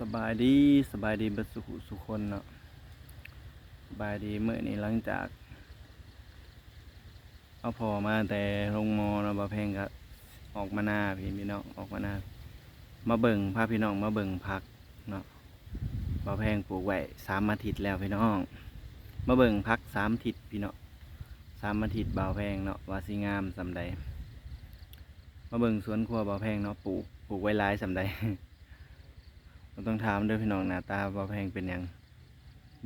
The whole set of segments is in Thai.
สบายดีสบายดีบัสุขสุขคนเนาะสบายดีเมื่อนี้หลังจาก เอาพอมาแต่โรงมอเนาะบาแพงก็ออกมาหน้าพี่พี่น้องออกมาหน้ามาเบิ่งพาพี่น้องมาเบิ่งพักเนาะบาแพงปลูกไว้สามอาทิตย์แล้วพี่น้อง มาเบิ่งพักสามอาทิตย์พี่น้องสามอาทิตย์บาวแพงเนาะวาสิงามสำใดมาเบิ่งสวนครัวบาวแพงเนาะปลูกปลูกไว้หลายสำใด เราต้องถามเด้วยพี่น้องหน้าตาบ่แพงเป็นหยัง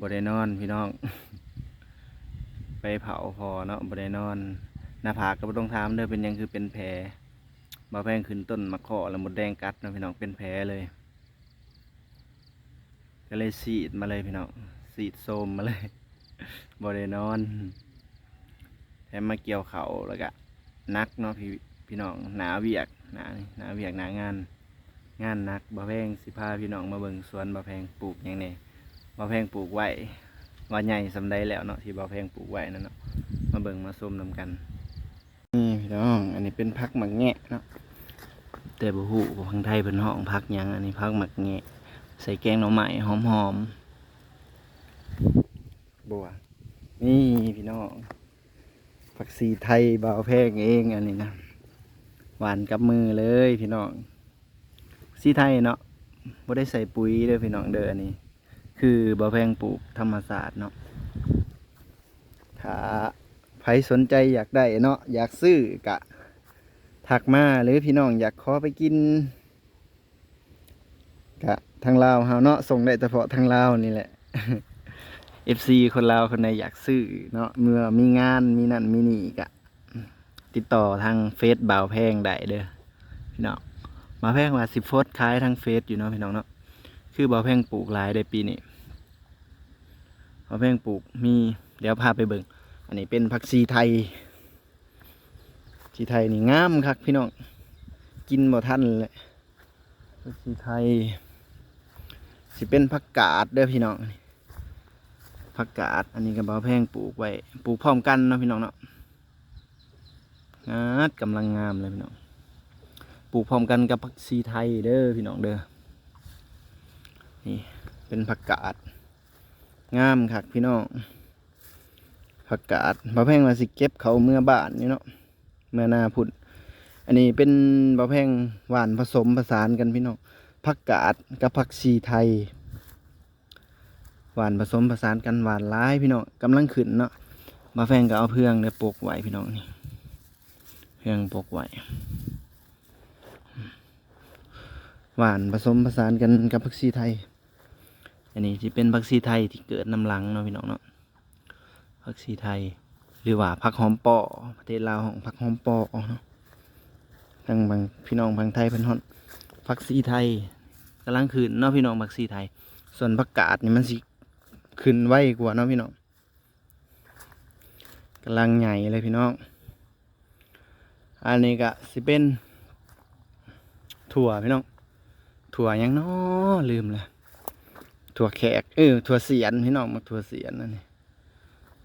บ่ได้นอนพี่น้อง ไปเผาพอเนาะบ่ได้นอน หน้าผากก็บ่ต้องถามเด้อเป็นหยังคือเป็นแผลบ่แพงขึ้นต้นมะขอแล้วหมดแดงกัดเนาะพี่น้องเป็นแผลเลย ก็เลยสีดมาเลยพี่น้องสีดโซมมาเลยบ่ได้นอนแถมมาเกี่ยวเขาแล้วก็นักเนาะพี่พี่น้องหนาเวียกหนานี่หนาเวียกหนางาน งานหนักบ่แพงสิพาพี่น้องมาเบิ่งสวนบ่แพงปลูกยังไงบ่แพงปลูกไว้ว่าใหญ่สำใดแล้วเนาะที่บ่แพงปลูกไว้นั่นเนาะมาเบิ่งมาส้มนำกัน นี่พี่น้องอันนี้เป็นพักหมักแงะเนาะแต่บ่ฮู้ว่าทางไทยเพิ่นห้องพักหยังอันนี้พักหมักแงะใส่แกงหน่อไม้หอมๆบัวนี่พี่น้องผักชีไทยบ่าวแพงเองอันนี้นะหวานกับมือเลยพี่น้อง สีไทยเนาะบ่ได้ใส่ปุ๋ยเด้อพี่น้องเด้ออันนี้ คือบ่แพงปลูกธรรมศาสตร์เนาะถ้าใครสนใจอยากได้เนาะอยากซื้อกะถักมาหรือพี่น้องอยากขอไปกินกะทางลาวเฮาเนาะส่งได้เฉพาะทางลาวนี่แหละ FC คนลาวคนใดอยากซื้อเนาะเมื่อมีงานมีนั่นมีนี่กะติดต่อทางเฟซบ่าวแพงได้เด้อพี่น้อง บ่าวแพงว่าสิโพสต์ขายทางเฟซอยู่เนาะพี่น้องเนาะคือบ่าวแพงปลูกหลายได้ปีนี้บ่าวแพงปลูกมีเดี๋ยวพาไปเบิ่งอันนี้เป็นผักชีไทยชีไทยนี่งามคักพี่น้องกินบ่ทันเลยผักชีไทย สิเป็นผักกาดเด้อพี่น้องผักกาดอันนี้ก็บ่าวแพงปลูกไว้ปลูกพร้อมกันเนาะพี่น้องเนาะงาดกำลังงามเลยพี่น้อง ปลูกพร้อมกันกับผักชีไทยเด้อพี่น้องเด้อนี่เป็นผักกาดงามคักพี่น้องผักกาดบะแพงมาสิเก็บเขาเมื่อบ้านนี่เนาะเมื่อนาพุ่นอันนี้เป็นบะแพงหวานผสมผสานกันพี่น้องผักกาดกับผักชีไทย หวานผสมผสานกันหวานร้ายพี่น้องกำลังขึ้นเนาะบะแพงก็เอาเพื่องเนี่ยปลูกไว้พี่น้องนี่เพื่องปลูกไว้ หวานผสมผสานกันกับผักชีไทย อันนี้ที่เป็นผักชีไทยที่เกิดน้ำหลังเนาะพี่น้องเนาะผักชีไทย หรือว่าผักหอมปอประเทศลาวของผักหอมปอเนาะทางบางพี่น้องบางไทยเพิ่นฮอดผักชีไทยกำลังขึ้นเนาะพี่น้องผักชีไทย ส่วนผักกาดนี่มันสิขึ้นไวกว่าเนาะพี่น้องกำลังใหญ่เลยพี่น้อง อันนี้ก็สิเป็นถั่วพี่น้อง ถั่วยังน้อลืมเลยถั่วแขกเออถั่วเสียนพี่น้องมักถั่วเสียนนั่นนี่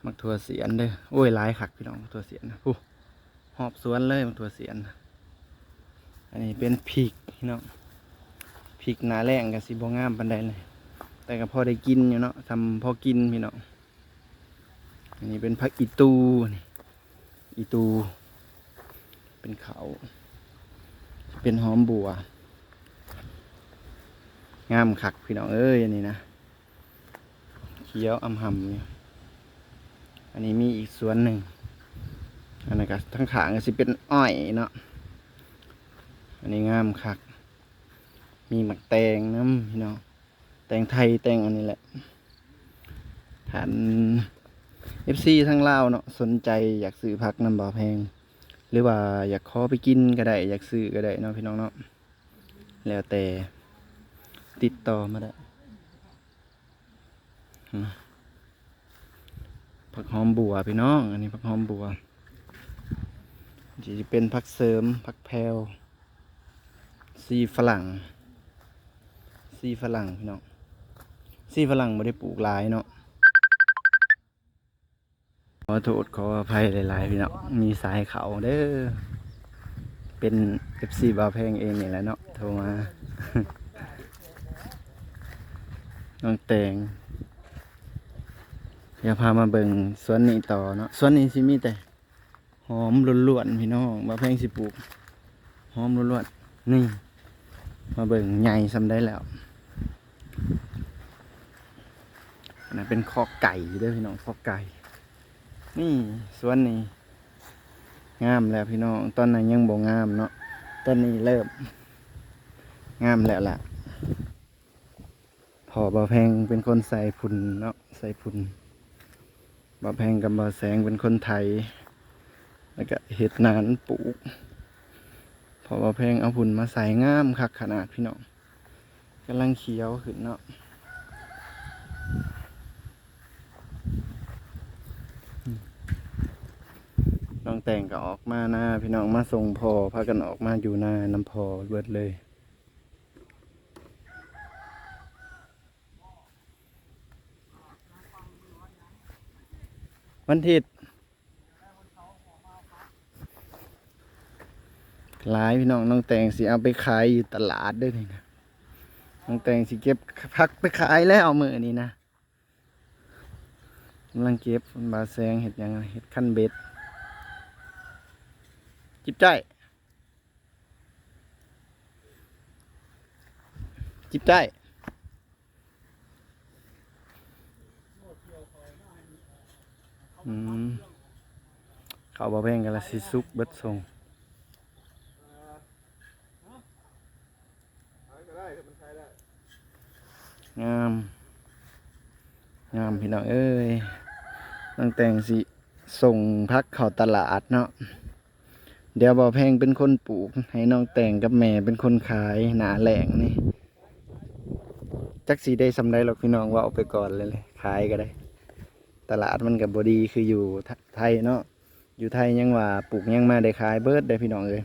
มักถั่วเสียนเด้อโอ้ยหลายคักพี่น้องมักถั่วเสียนนะผู้หอบสวนเลยมักถั่วเสียน อันนี้เป็นพริกพี่น้องพริกหนาแรงกับสีบงามปันใดเลยแต่ก็พอได้กินอยู่เนาะทำพอกินพี่น้องอันนี้เป็นผักอีตูนี่อีตู เป็นเขา เป็นหอมบัว งามคักพี่น้องเอ้ยอันนี้นะเขียวอำหำเนี่ยอันนี้มีอีกสวนหนึ่งอันนี้ก็ทั้งขางก็สิเป็นอ้อยเนาะอันนี้งามคัก มีหมักแตงน้ำพี่น้องแตงไทยแตงอันนี้แหละฐานเอฟซีทั้งลาวเนาะสนใจอยากซื้อผักน้ำบ่อแพง หรือว่าอยากขอไปกินก็ได้ อยากซื้อก็ได้เนาะพี่น้องเนาะแล้วแต่ ติดต่อมาได้ผักหอมบัวพี่น้อง อันนี้ผักหอมบัวจะเป็นผักเสริมผักแพรวซีฝรั่ง ซีฝรั่งพี่น้องซีฝรั่งไม่ได้ปลูกหลายเนาะขอโทษขออภัยหลายๆพี่น้องมีสายเขาเด้อเป็น FC บาแพงเองนี่แหละเนาะโทรมา น้องแตงเดี๋ยวพามาเบิ่งสวนนี้ต่อเนาะสวนนี้สิมีแต่ หอมล้วนๆพี่น้องบ่แพงสิปลูก หอมล้วนๆนี่ มาเบิ่งใหญ่ซำได้แล้วอันนั้นเป็นคอไก่ด้อพี่น้องคอไก่ นี่สวนนี้งามแล้วพี่น้องตอนนั้นยังบ่งามเนาะตอนนี้เริ่มงามแล้วล่ะ อบ่แพงเป็นคนใส่พุ่นเนาะใส่พุ่นบ่แพงกับบ่แสงเป็นคนไทย แล้วก็เห็ดนานปลูกพอบ่แพงเอาพุ่นมาใส่งามคักขนาดพี่น้องกำลังเขียวขึ้นเนาะน้องแต่งก็ออกมาหน้าพี่น้องมาส่งพอพากันออกมาอยู่หน้าน้ำพอเบิดเลย วันอาทิตย์หลายพี่น้องน้องแตงสิเอาไปขายอยู่ตลาดด้วยนี่นะน้องแตงสิเก็บพักไปขายแล้วเอามือนี้นะกำลังเก็บบาแซงเห็ดยังเห็ดขั้นเบ็ดจิบใจจิบใจายอืม เขาบอแพงกันละสิซุกเบิดทรงงามงามพี่น้องเอ้ยตั้งแต่งสิส่งพักเข้าตลาดเนาะเดี๋ยวบอแพงเป็นคนปลูก ให้น้องแต่งกับแม่เป็นคนขายหนาแหลงนี่จักสีได้สำได้หรอกพี่น้องว่าเอาไปก่อนเลยเลยขายก็ได้ ตลาดมันกับบดีคืออยู่ไทยเนาะ อยู่ไทยยังว่าปลูกยังมาได้ขายเบิร์ดได้พี่น้องเลย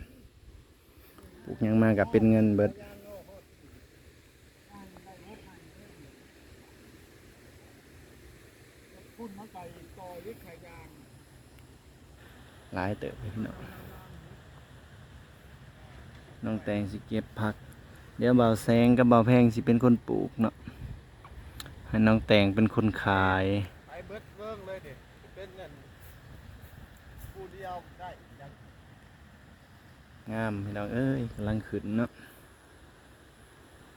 ปลูกยังมากับเป็นเงินเบิร์ดหลายเติบพี่น้องน้องแตงสิเก็บผัก เดี๋ยวเบาแซงกับเบาแพงสิเป็นคนปลูกเนาะให้น้องแตงเป็นคนขายไปเบิดเบิ้งเลยเด็เป็นเงิน ดียวได้ยังงามพี่น้องเอ้ยกำลังขึ้นเนาะ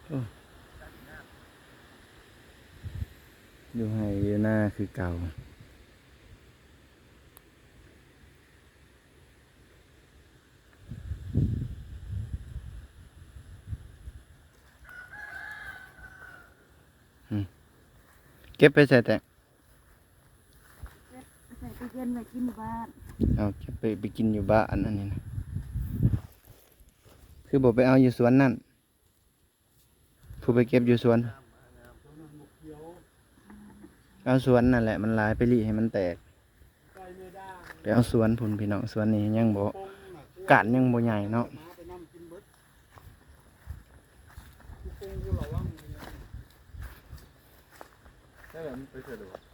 โอ้อยู่ให้อยู่หน้าคือเก่าเก็บไปใส่แต่ใส่ตู้เย็นไว้กินอยู่บ้าน เอาเก็บไปไปกินอยู่บ้านอันนี้นะคือบอกไปเอาอยู่สวนนั่นผู้ไปเก็บอยู่สวน เอาสวนนั่นแหละมันลายไปรีให้มันแตก ไปเอาสวนพุ่นพี่น้องสวนนี้ยังบ่ปงน่ะกาดยังบ่ใหญ่เนาะไปนั่งกินเบิดกูปงกูระวังเลยนะใช่แบบไปเสร็จหรอเออ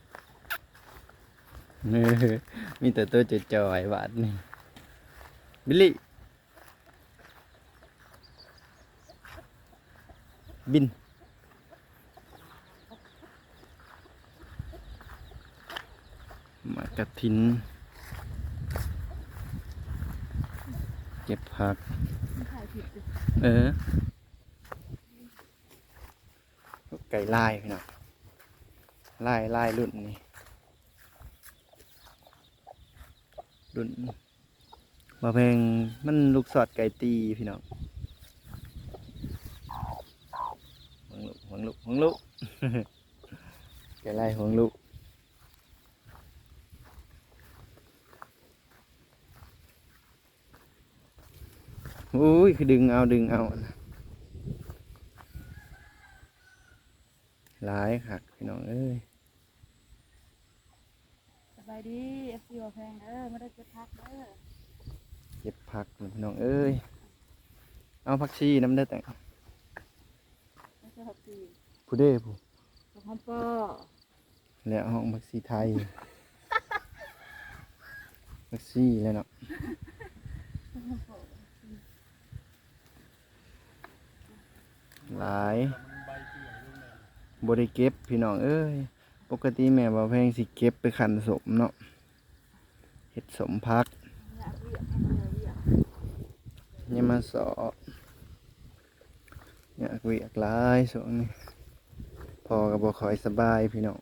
มีแต่ตัวจอยๆบาดนี่บิลลี่บินมากระทิน เก็บผักเลยเออ ไก่ลายพี่น้องลายลายรุ่นนี้ รุ่นมาเพลงมันลูกสอดไก่ตีพี่น้องหวงลูกหวงลูกหวงลูกไก่ลายหวงลูกอุ้ยคือดึงเอาดึงเอาหลายคักพี่น้องเอ้ย บายดีเอฟซีแพงเด้อไม่ได้เก็บพักเด้อเก็บผักพี่น้องเอ้ยเอาผักชีน้ำได้แต่งไม่ใช่ผักชีผู้เด้ผู้ผักหอมป้อแล้วห้องผักชีไทยผักชีแล้วเนาะหลายมันใบเกลือลงเลยบ่ได้เก็บพี่น้องเอ้ย ปกติแม่บ่าวแพงสิเก็บไปขันสมเนาะเฮ็ดสมพักเรียมันเลยเรียกอย่ามาสอบอยากเวียกลายสวงนี้พอก็บ่คอยสบายพี่น้อง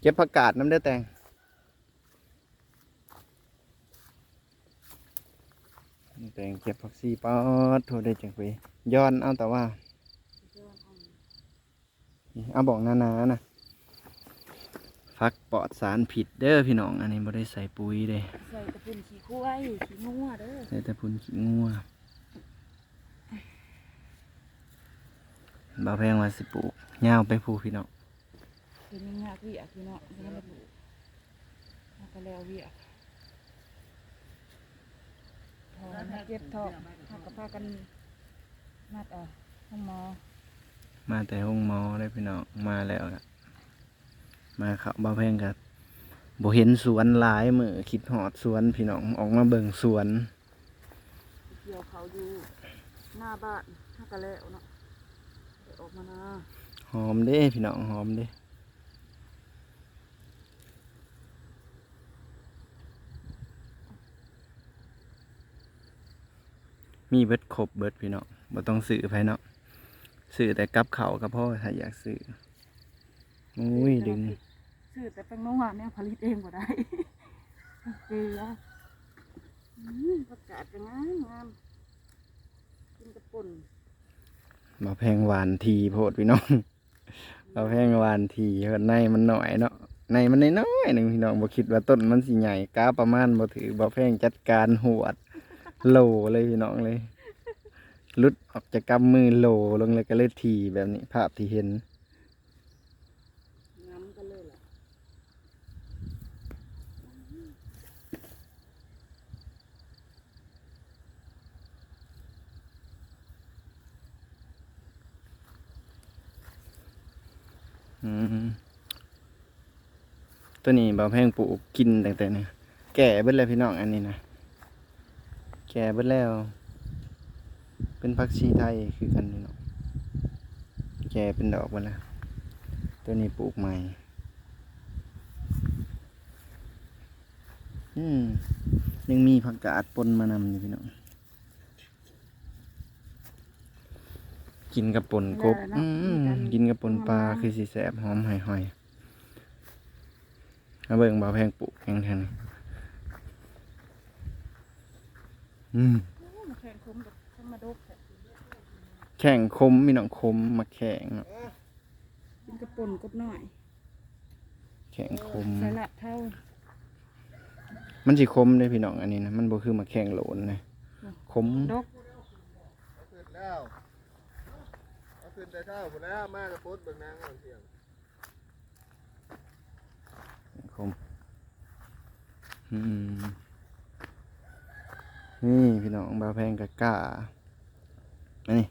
เก็บผักกาดน้ำเด้อแตงแตงเก็บผักซีป๊อดโทษได้จังไปย้อนเอาแต่ว่าเดินเอาเอาบอกนานานะฟักปลอดสารผิดเด้อพี่น้อง อันนี้บ่ได้ใส่ปุ๋ยเด้ใส่ตะปุ่นขี้คุ้ยขี้งัวเด้อใส่แต่พุ่นขี้งัวบ่าวแพงว่าสิปลูกย่าวไปผูกพี่น้องเป็นยังยากเรียกพี่เนาะยังไม่รู้แล้วก็แล้วเรียกพอ มาเจ็บท้องเขาก็พากันนัดเอาห้องหมอมาแต่ห้องหมอได้อพี่น้องมาแล้วก็มาเขาบ่าวแพงกับบ่เห็นสวนหลายมือคิดหอดสวนพี่น้องออกมาเบิ่งสวนเกี่ยวเขาอยู่หน้าบ้านถ้าก็แล้วเนาะเดี๋ยวออกมานะหอมเด้พี่น้องหอมเด้ มีเบิดครบเบิดพี่น้องบ่ต้องซื้อไผเนาะซื้อแต่กับเขาวกับพ่อถ้าอยากซื้ออุ้ยดึงซื้อแต่แป้งนัวเนี่ยผลิตเองก็ได้เกลืออืมประกาศจะงามงามกินกระปุ่นมาแพงหวานทีโพดพี่น้องมาแพงหวานทีเพราะในมันหน่อยเนาะในมันน้อยๆหนึ่งพี่น้องบ่คิดว่าต้นมันสิใหญ่ก้าประมาณบ่ถือบ่แพงจัดการหวด โหลเลยพี่น้องเลยลุดออกจากกำมือโหลลงเลยก็เลยทีแบบนี้ ภาพที่เห็นงามกันเลยล่ะอืมตัวนี้บ่าวแพงปลูกกินตั้งแต่เนี่ยแก่เบิดแล้วพี่น้องอันนี้นะ ก่เบิดแล้ว เป็นผักชีไทยคือกันพี่น้องแก่เป็นดอกเบิดแล้วตัวนี้ปลูกใหม่ อืมยังมีผักกาดปนมานำอยู่พี่น้อง กินกับปนกบอืมกินกับปนปลาคือสีแสบหอมหอยหอยๆมาเบิ่งบ่าวแพงปลูกแข่งแทน อืมโอ้มาแข่งคมแบบคมมาดกแท้แข่งคมมีหนองคมมาแข่งเนาะกินกระปุ่นกบหน่อยแข่งคมใส่ละเท่า มันสิคมได้พี่น้องอันนี้นะมันบ่คือมาแข่งโหลนนะคมดกเอาขึ้นแล้วเอาขึ้นแต่เช้าหมดแล้วมาจะโพสต์เบิ่งนางเอาเสียงคมอืม นี่พี่น้องบาแพงกะกล้านนี้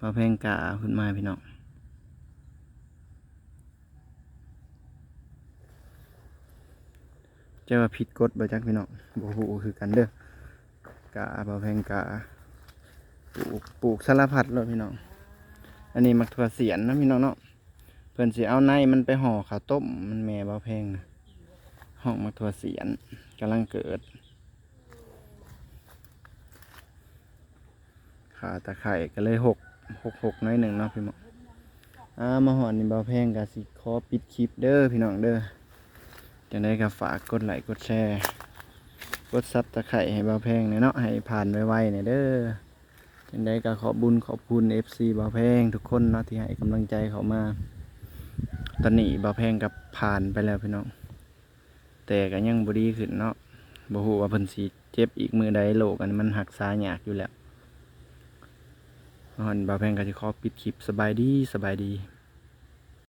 บาแพงกาขึ้นมาพี่น้องจ้าว่าผิดกฎบ่จักพี่น้องบ่ฮู้คือกันเด้อกาบาแพงกาปลูกปลูกสารพัดเลยพี่น้อง อันนี้มักถั่วเสียนนะพี่น้องเนาะ เพิ่นสิเอาในมันไปห่อข้าวต้มมันแม่บ่แพงนะห้องมักถั่วเสียนกำลังเกิดขาตะไคร่ก็เลยหกหกหกน้อยหนึ่งเนาะพี่หมออ่ามาหอนนี่บ่แพงก็สิขอปิดคลิปเด้อพี่น้องเด้อจังได้ก็ฝากกดไลค์กดแชร์ กดซับตะไคร่ให้บ่แพงเนาะให้ผ่านไวๆหน่อยเด้อจังใดก็ขอบุญขอบคุณ FC บ่าแพงทุกคนเนาะที่ให้กำลังใจเขามา ตอนนี้บ่าแพงกับผ่านไปแล้วพี่น้อง แต่ก็ยังบ่ดีขึ้นเนาะบ่ฮู้ว่าเพิ่นสิเจ็บอีกมือใดโลกอันมันหักษายากอยู่แล้วฮอนบ่าแพงก็สิขอปิดคลิปสบายดีสบายดี